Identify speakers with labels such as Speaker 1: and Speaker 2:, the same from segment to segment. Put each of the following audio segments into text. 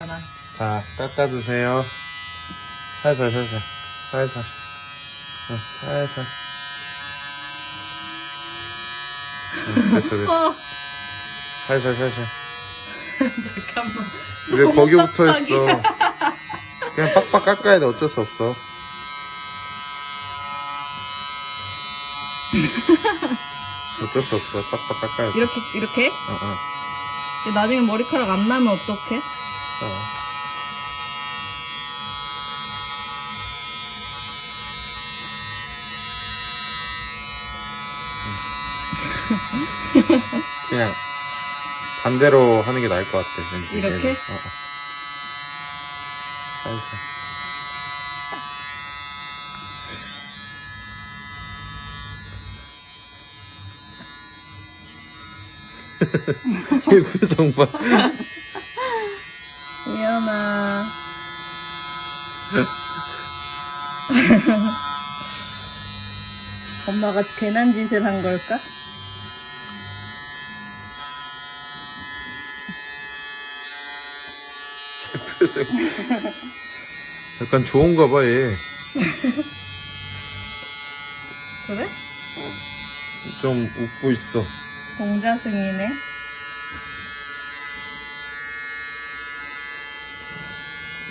Speaker 1: 하나.
Speaker 2: 자, 깎아주세요. 살살, 살살. 살살. 응, 살살. 응, 됐어, 됐어.
Speaker 1: 어,
Speaker 2: 살살, 살살.
Speaker 1: 잠깐만.
Speaker 2: 왜
Speaker 1: 너무
Speaker 2: 거기 붙어
Speaker 1: 빡빡이야.
Speaker 2: 있어? 그냥 빡빡 깎아야 돼. 어쩔 수 없어. 어쩔 수 없어. 빡빡 깎아야 돼.
Speaker 1: 이렇게, 이렇게?
Speaker 2: 어, 어.
Speaker 1: 나중에 머리카락 안 나면 어떡해?
Speaker 2: 어. 그냥 반대로 하는 게 나을 것 같아. 왠지.
Speaker 1: 이렇게?
Speaker 2: 얘는. 어, 어. 살살. 이 표정 봐.
Speaker 1: 이현아. 엄마가 괜한 짓을 한 걸까?
Speaker 2: 약간 좋은가 봐, 얘.
Speaker 1: 그래?
Speaker 2: 좀 웃고 있어.
Speaker 1: 공자승이네.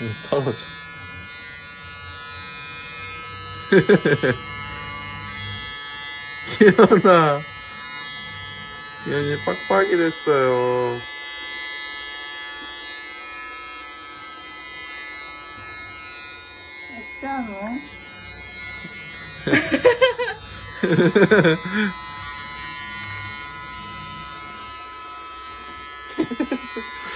Speaker 2: 응, 떨어져. 기현아. 기현이 빡빡이 됐어요.
Speaker 1: 있잖아.